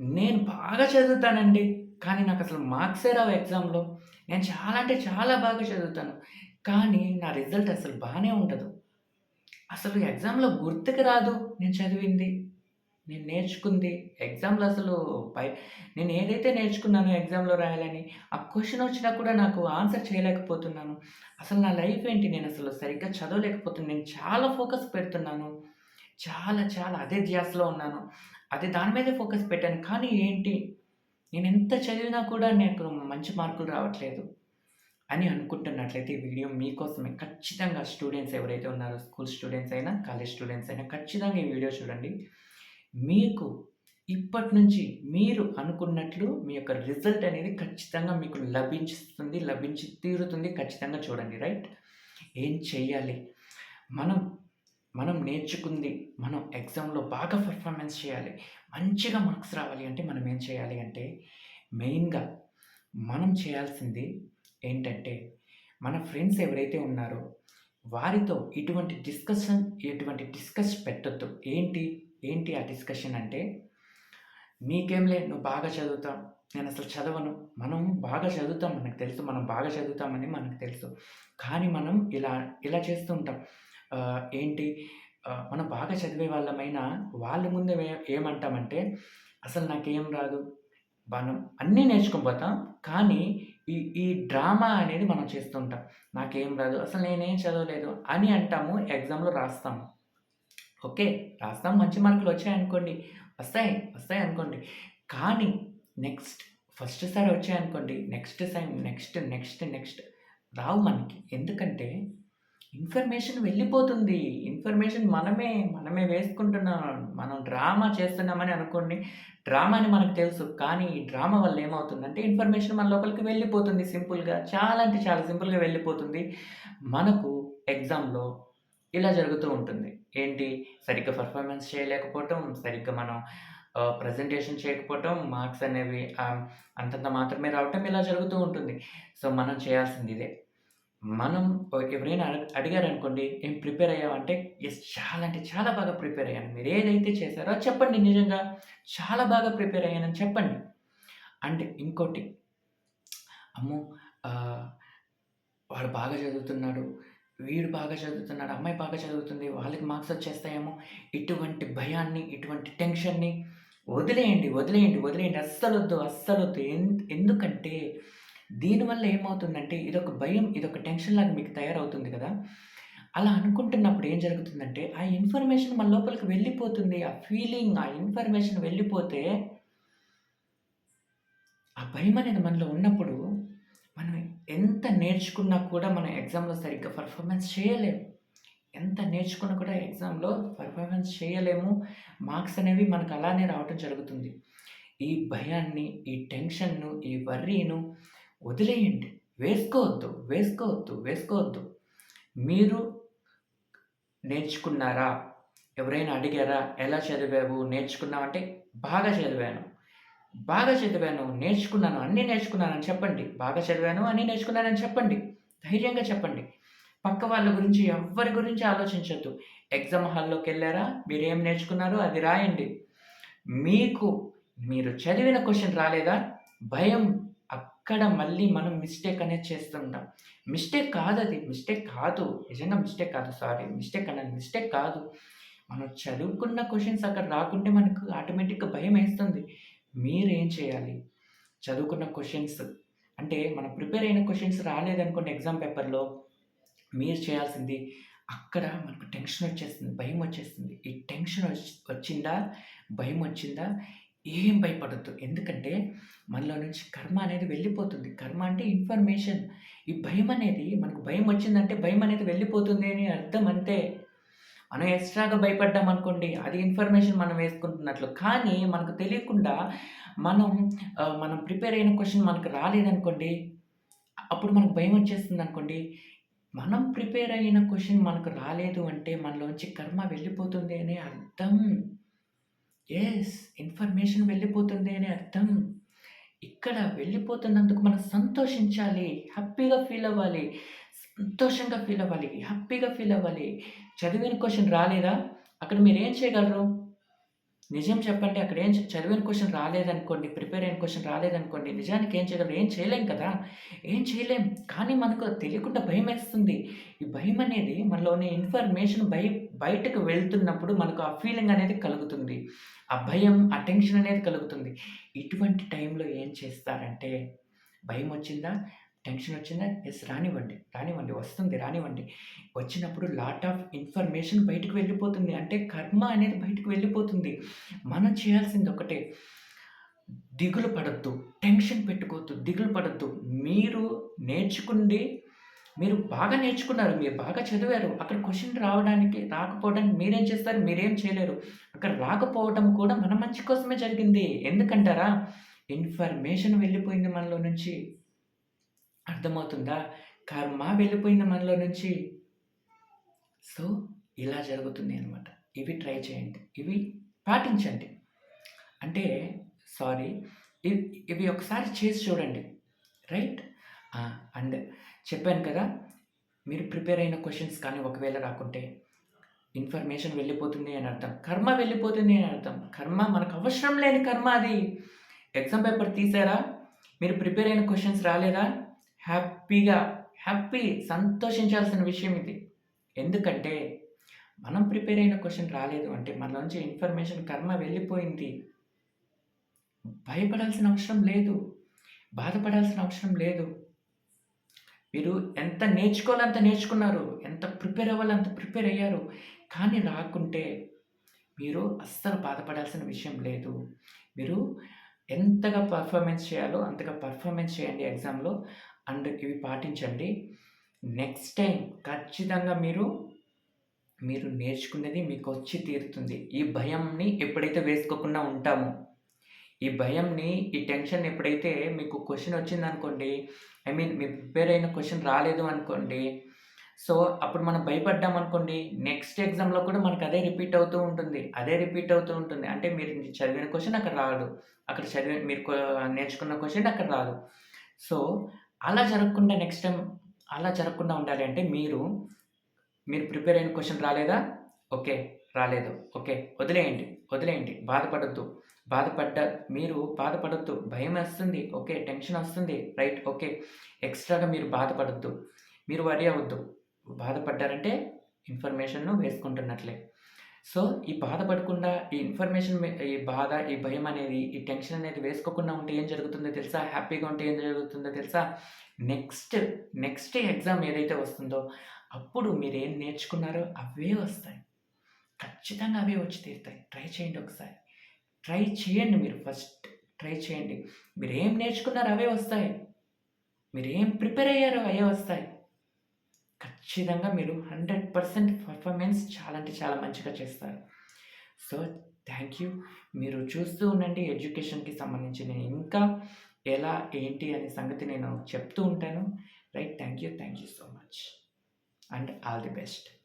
నేను బాగా చదువుతానండి. కానీ నాకు అసలు మార్క్సే రావు ఎగ్జామ్‌లో. నేను చాలా అంటే చాలా బాగా చదువుతాను. కానీ నా రిజల్ట్ అసలు బాగానే ఉండదు. అసలు ఎగ్జామ్‌లో గుర్తుకు రాదు నేను చదివింది. నేను నేర్చుకుంది. ఎగ్జామ్‌లో అసలు పై నేను ఏదైతే నేర్చుకున్నాను ఎగ్జామ్‌లో రాయాలని, ఆ క్వశ్చన్ వచ్చినా కూడా నాకు ఆన్సర్ చేయలేకపోతున్నాను. అసలు నా లైఫ్ ఏంటి? నేను అసలు సరిగ్గా చదవలేకపోతున్నాను. నేను చాలా ఫోకస్ పెడుతున్నాను. చాలా చాలా అదే ధ్యాసలో ఉన్నాను. అది దాని మీదే ఫోకస్ పెట్టాను. కానీ ఏంటి? నేను ఎంత చదివినా కూడా నాకు మంచి మార్కులు రావట్లేదు. అని అనుకుంటున్నట్లయితే ఈ వీడియో మీకోసమే. ఖచ్చితంగా స్టూడెంట్స్ ఎవరైతే ఉన్నారో స్కూల్ స్టూడెంట్స్ అయినా, కాలేజ్ స్టూడెంట్స్ అయినా ఖచ్చితంగా ఈ వీడియో చూడండి. మీకు ఇప్పటి నుంచి మీరు అనుకున్నట్లు మీ యొక్క రిజల్ట్ అనేది ఖచ్చితంగా మీకు లభించుతుంది. లభించి తీరుతుంది. ఖచ్చితంగా చూడండి. రైట్? ఏం చెయ్యాలి? మనం మనం నేర్చుకుంది మనం ఎగ్జామ్‌లో బాగా పర్ఫార్మెన్స్ చేయాలి. మంచిగా మార్క్స్ రావాలి అంటే మనం ఏం చేయాలి అంటే మెయిన్‌గా మనం చేయాల్సింది ఏంటంటే మన ఫ్రెండ్స్ ఎవరైతే ఉన్నారో వారితో ఇటువంటి డిస్కషన్ ఇటువంటి డిస్కస్ పెట్టొద్దు. ఏంటి? ఏంటి ఆ డిస్కషన్ అంటే నీకేంలే నువ్వు బాగా చదువుతావు. అసలు చదవను. మనం బాగా చదువుతాం మనకు తెలుసు. మనం బాగా చదువుతామని మనకు తెలుసు. కానీ మనం ఇలా ఇలా చేస్తూ ఉంటాం. ఆహ్, ఏంటి ఆహ్, మనం బాగా చదివే వాళ్ళమైనా వాళ్ళ ముందు ఏమంటామంటే అసలు నాకేం రాదు. మనం అన్నీ నేర్చుకొని పోతాం. కానీ ఈ ఈ డ్రామా అనేది మనం చేస్తుంటాం నాకేం రాదు. అసలు నేనేం చదవలేదు అని అంటాము. ఎగ్జామ్‌లో రాస్తాము. ఓకే. రాస్తాం మంచి మార్కులు వచ్చాయనుకోండి. వస్తాయి. వస్తాయి అనుకోండి. కానీ నెక్స్ట్ ఫస్ట్ సారి వచ్చాయనుకోండి. Next same next, next, next రావు మనకి. ఎందుకంటే ఇన్ఫర్మేషన్ వెళ్ళిపోతుంది. ఇన్ఫర్మేషన్ మనమే, మనమే వేసుకుంటున్నాం. మనం డ్రామా చేస్తున్నామని అనుకోండి. డ్రామా అని మనకు తెలుసు. కానీ ఈ డ్రామా వల్ల ఏమవుతుందంటే ఇన్ఫర్మేషన్ మన లోపలికి వెళ్ళిపోతుంది సింపుల్‌గా. చాలా అంటే చాలా సింపుల్‌గా వెళ్ళిపోతుంది. మనకు ఎగ్జామ్‌లో ఇలా జరుగుతూ ఉంటుంది. ఏంటి? సరిగ్గా పర్ఫార్మెన్స్ చేయలేకపోవటం, సరిగ్గా మనం ప్రజెంటేషన్ ప్రెజెంటేషన్ చేయకపోవటం, మార్క్స్ అనేవి అంతంత మాత్రమే రావటం ఇలా జరుగుతూ ఉంటుంది. సో, మనం చేయాల్సింది ఇదే. మనం ఎవరైనా అడిగారనుకోండి "ఏం ప్రిపేర్ అయ్యావంటే ఎస్ చాలా అంటే చాలా బాగా ప్రిపేర్ అయ్యాను. మీరు ఏదైతే చేశారో చెప్పండి నిజంగా. చాలా బాగా ప్రిపేర్ అయ్యానని చెప్పండి. అండ్ ఇంకోటి అమ్మో! వాడు బాగా చదువుతున్నాడు. వీడు బాగా చదువుతున్నాడు. అమ్మాయి బాగా చదువుతుంది. వాళ్ళకి మార్క్స్ వచ్చేస్తాయేమో! ఇటువంటి భయాన్ని, ఇటువంటి టెన్షన్‌ని వదిలేయండి. వదిలేయండి. వదిలేయండి. అస్సలొద్దు. అస్సలొద్దు. ఎన్ ఎందుకంటే దీనివల్ల ఏమవుతుందంటే ఇదొక భయం, ఇదొక టెన్షన్ లాగా మీకు తయారవుతుంది కదా! అలా అనుకుంటున్నప్పుడు ఏం జరుగుతుందంటే ఆ ఇన్ఫర్మేషన్ మన లోపలికి వెళ్ళిపోతుంది. ఆ ఫీలింగ్, ఆ ఇన్ఫర్మేషన్ వెళ్ళిపోతే ఆ భయం అనేది మనలో ఉన్నప్పుడు మనం ఎంత నేర్చుకున్నా కూడా మనం ఎగ్జామ్‌లో సరిగ్గా పర్ఫార్మెన్స్ చేయలేము. ఎంత నేర్చుకున్నా కూడా ఎగ్జామ్‌లో పర్ఫార్మెన్స్ చేయలేము. మార్క్స్ అనేవి మనకు అలానే రావటం జరుగుతుంది. ఈ భయాన్ని, ఈ టెన్షన్‌ను, ఈ వర్రీను వదిలేయండి. వేసుకోవద్దు. వేసుకోవద్దు. వేసుకోవద్దు. మీరు నేర్చుకున్నారా? ఎవరైనా అడిగారా? ఎలా చదివావు? నేర్చుకున్నామంటే బాగా చదివాను. బాగా చదివాను. నేర్చుకున్నాను. అన్నీ నేర్చుకున్నానని చెప్పండి. బాగా చదివాను. అన్నీ నేర్చుకున్నానని చెప్పండి. ధైర్యంగా చెప్పండి. పక్క వాళ్ళ గురించి ఎవ్వరి గురించి ఆలోచించద్దు ఎగ్జామ్ హాల్లోకి వెళ్ళారా మీరేం నేర్చుకున్నారో అది రాయండి. మీకు మీరు చదివిన క్వశ్చన్ రాలేదా? భయం అక్కడ మళ్ళీ మనం మిస్టేక్ అనేది చేస్తుంటాం. మిస్టేక్ కాదు అది మిస్టేక్ కాదు. నిజంగా మిస్టేక్ కాదు. సారీ మిస్టేక్ అనేది మిస్టేక్ కాదు. మనం చదువుకున్న క్వశ్చన్స్ అక్కడ రాకుంటే మనకు ఆటోమేటిక్‌గా భయం వేస్తుంది మీరు మీరేం చేయాలి? చదువుకున్న క్వశ్చన్స్ అంటే మనం ప్రిపేర్ అయిన క్వశ్చన్స్ రాలేదనుకోండి ఎగ్జామ్ పేపర్‌లో మీరు చేయాల్సింది అక్కడ మనకు టెన్షన్ వచ్చేస్తుంది. భయం వచ్చేస్తుంది. ఈ టెన్షన్ వచ్చిందా? భయం వచ్చిందా? ఏం భయపడద్దు ఎందుకంటే మనలో నుంచి కర్మ అనేది వెళ్ళిపోతుంది. కర్మ అంటే ఇన్ఫర్మేషన్. ఈ భయం అనేది మనకు భయం వచ్చిందంటే భయం అనేది వెళ్ళిపోతుంది అని అర్థం అంతే. మనం ఎక్స్ట్రాగా భయపడ్డామనుకోండి అది ఇన్ఫర్మేషన్ మనం వేసుకుంటున్నట్లు. కానీ మనకు తెలియకుండా మనం మనం ప్రిపేర్ అయిన క్వశ్చన్ మనకు రాలేదనుకోండి అప్పుడు మనకు భయం వచ్చేస్తుంది అనుకోండి మనం ప్రిపేర్ అయిన క్వశ్చన్ మనకు రాలేదు అంటే మనలోంచి కర్మ వెళ్ళిపోతుంది అని అర్థం. ఎస్ ఇన్ఫర్మేషన్ వెళ్ళిపోతుంది అని అర్థం. ఇక్కడ వెళ్ళిపోతున్నందుకు మనం సంతోషించాలి. హ్యాపీగా ఫీల్ అవ్వాలి. సంతోషంగా ఫీల్ అవ్వాలి. హ్యాపీగా ఫీల్ అవ్వాలి. చదివిన క్వశ్చన్ రాలేదా? అక్కడ మీరు ఏం చేయగలరు? నిజం చెప్పండి అక్కడ ఏం చదివిన క్వశ్చన్ రాలేదనుకోండి, ప్రిపేర్ అయిన క్వశ్చన్ రాలేదనుకోండి, నిజానికి ఏం చేయగలరు ఏం చేయలేం కదా! ఏం చేయలేం. కానీ మనకు తెలియకుండా భయం వేస్తుంది ఈ భయం అనేది మనలోని ఇన్ఫర్మేషన్ భయం బయటకు వెళ్తున్నప్పుడు మనకు ఆ ఫీలింగ్ అనేది కలుగుతుంది. ఆ భయం, ఆ టెన్షన్ అనేది కలుగుతుంది. ఇటువంటి టైంలో ఏం చేస్తారంటే, భయం వచ్చిందా టెన్షన్ వచ్చిందా ఎస్ రానివ్వండి. రానివ్వండి. వస్తుంది రానివ్వండి. వచ్చినప్పుడు లాట్ ఆఫ్ ఇన్ఫర్మేషన్ బయటకు వెళ్ళిపోతుంది. అంటే కర్మ అనేది బయటకు వెళ్ళిపోతుంది. మనం చేయాల్సింది ఒకటే. దిగులు పడద్దు టెన్షన్ పెట్టుకోవద్దు. దిగులు పడద్దు మీరు నేర్చుకుంది మీరు బాగా నేర్చుకున్నారు. మీరు బాగా చదివారు. అక్కడ క్వశ్చన్ రావడానికి రాకపోవడానికి మీరేం చేస్తారు? మీరేం చేయలేరు. అక్కడ రాకపోవడం కూడా మన మంచి కోసమే జరిగింది. ఎందుకంటారా? ఇన్ఫర్మేషన్ వెళ్ళిపోయింది మనలో నుంచి. అర్థమవుతుందా? కర్మ వెళ్ళిపోయింది మనలో నుంచి. సో, ఇలా జరుగుతుంది అనమాట. ఇవి ట్రై చేయండి. ఇవి పాటించండి. అంటే సారీ ఇవి ఒకసారి చేసి చూడండి. రైట్? అండ్ చెప్పాను కదా! మీరు ప్రిపేర్ అయిన క్వశ్చన్స్ కానీ ఒకవేళ రాకుంటే ఇన్ఫర్మేషన్ వెళ్ళిపోతుంది అని అర్థం. కర్మ వెళ్ళిపోతుంది అని అర్థం. కర్మ మనకు అవసరం లేని కర్మ అది. ఎగ్జామ్ పేపర్ తీసారా? మీరు ప్రిపేర్ అయిన క్వశ్చన్స్ రాలేదా? హ్యాపీగా హ్యాపీ సంతోషించాల్సిన విషయం ఇది. ఎందుకంటే మనం ప్రిపేర్ అయిన క్వశ్చన్ రాలేదు అంటే మన నుంచి ఇన్ఫర్మేషన్ కర్మ వెళ్ళిపోయింది. భయపడాల్సిన అవసరం లేదు. బాధపడాల్సిన అవసరం లేదు. మీరు ఎంత నేర్చుకోవాలో అంత నేర్చుకున్నారు. ఎంత ప్రిపేర్ అవ్వాలో అంత ప్రిపేర్ అయ్యారు. కానీ రాకుంటే మీరు అస్సలు బాధపడాల్సిన విషయం లేదు. మీరు ఎంతగా పర్ఫార్మెన్స్ చేయాలో అంతగా పర్ఫార్మెన్స్ చేయండి ఎగ్జామ్‌లో. అండ్ ఇవి పాటించండి. నెక్స్ట్ టైం ఖచ్చితంగా మీరు మీరు నేర్చుకున్నది మీకొచ్చి తీరుతుంది. ఈ భయంని ఎప్పుడైతే వేసుకోకుండా ఉంటామో, ఈ భయంని, ఈ టెన్షన్ ఎప్పుడైతే మీకు క్వశ్చన్ వచ్చిందనుకోండి, ఐ మీన్ మీ ప్రిపేర్ అయిన క్వశ్చన్ రాలేదు అనుకోండి. సో, అప్పుడు మనం భయపడ్డామనుకోండి, నెక్స్ట్ ఎగ్జామ్‌లో కూడా మనకు అదే రిపీట్ అవుతూ ఉంటుంది. అదే రిపీట్ అవుతూ ఉంటుంది. అంటే మీరు చదివిన క్వశ్చన్ అక్కడ రాదు. అక్కడ చదివి మీరు నేర్చుకున్న క్వశ్చన్ అక్కడ రాదు. సో, అలా జరగకుండా నెక్స్ట్ టైం అలా జరగకుండా ఉండాలి అంటే మీరు, మీరు ప్రిపేర్ అయిన క్వశ్చన్ రాలేదా? ఓకే. రాలేదు. ఓకే. వదిలేయండి. వదిలేయండి. బాధపడద్దు బాధపడ్డ మీరు బాధపడద్దు భయం వస్తుంది ఓకే. టెన్షన్ వస్తుంది. రైట్. ఓకే. ఎక్స్‌ట్రాగా మీరు బాధపడద్దు మీరు వరి అవ్వద్దు. బాధపడ్డారంటే ఇన్ఫర్మేషన్‌ను వేసుకుంటున్నట్లే. సో, ఈ బాధపడకుండా ఈ ఇన్ఫర్మేషన్ ఈ బాధ, ఈ భయం అనేది, ఈ టెన్షన్ అనేది వేసుకోకుండా ఉంటే ఏం జరుగుతుందో తెలుసా? హ్యాపీగా ఉంటే ఏం జరుగుతుందో తెలుసా? నెక్స్ట్, నెక్స్ట్ ఎగ్జామ్ ఏదైతే వస్తుందో అప్పుడు మీరు ఏం నేర్చుకున్నారో అవే వస్తాయి. ఖచ్చితంగా అవే వచ్చి తీరుతాయి. ట్రై చేయండి ఒకసారి. ట్రై చేయండి మీరు ఫస్ట్. ట్రై చేయండి. మీరు ఏం నేర్చుకున్నారో అవే వస్తాయి. మీరు ఏం ప్రిపేర్ అయ్యారో అవే వస్తాయి. ఖచ్చితంగా మీరు హండ్రెడ్ పర్సెంట్ పర్ఫార్మెన్స్ చాలా అంటే చాలా మంచిగా చేస్తారు. So, thank you. మీరు చూస్తూ ఉండండి ఎడ్యుకేషన్‌కి సంబంధించి నేను ఇంకా ఎలా, ఏంటి అనే సంగతి నేను చెప్తూ ఉంటాను. Right. Thank you. Thank you so much. And all the best.